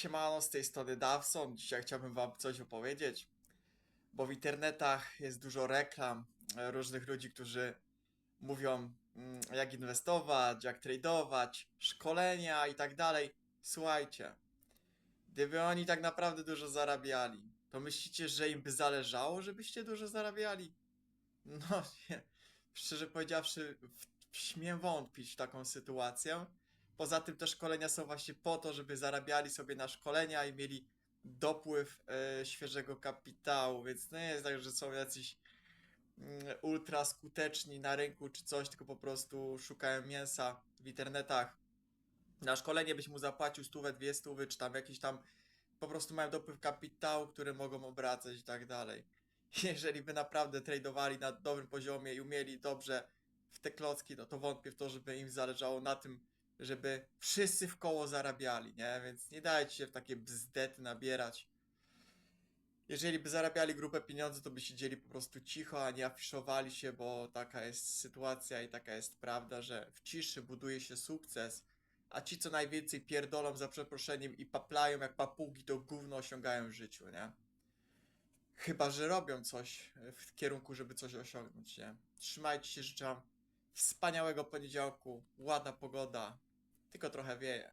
Siemano, z tej strony Dawson. Dzisiaj chciałbym wam coś opowiedzieć, bo w internetach jest dużo reklam e, różnych ludzi, którzy mówią mm, jak inwestować, jak tradować, szkolenia i tak dalej. Słuchajcie, gdyby oni tak naprawdę dużo zarabiali, to myślicie, że im by zależało, żebyście dużo zarabiali? No nie. Szczerze powiedziawszy, śmiem wątpić w taką sytuację. Poza tym te szkolenia są właśnie po to, żeby zarabiali sobie na szkolenia i mieli dopływ e, świeżego kapitału, więc nie jest tak, że są jacyś mm, ultra skuteczni na rynku czy coś, tylko po prostu szukają mięsa w internetach. Na szkolenie byś mu zapłacił stówę, dwie stówy, czy tam jakieś tam po prostu mają dopływ kapitału, który mogą obracać i tak dalej. Jeżeli by naprawdę tradowali na dobrym poziomie i umieli dobrze w te klocki, no to wątpię w to, żeby im zależało na tym, żeby wszyscy w koło zarabiali, nie? Więc nie dajcie się w takie bzdety nabierać. Jeżeli by zarabiali grupę pieniędzy, to by siedzieli po prostu cicho, a nie afiszowali się, bo taka jest sytuacja i taka jest prawda, że w ciszy buduje się sukces, a ci, co najwięcej pierdolą za przeproszeniem i paplają jak papugi, to gówno osiągają w życiu, nie? Chyba, że robią coś w kierunku, żeby coś osiągnąć, nie? Trzymajcie się, życzę wam wspaniałego poniedziałku, ładna pogoda, tylko trochę wieje.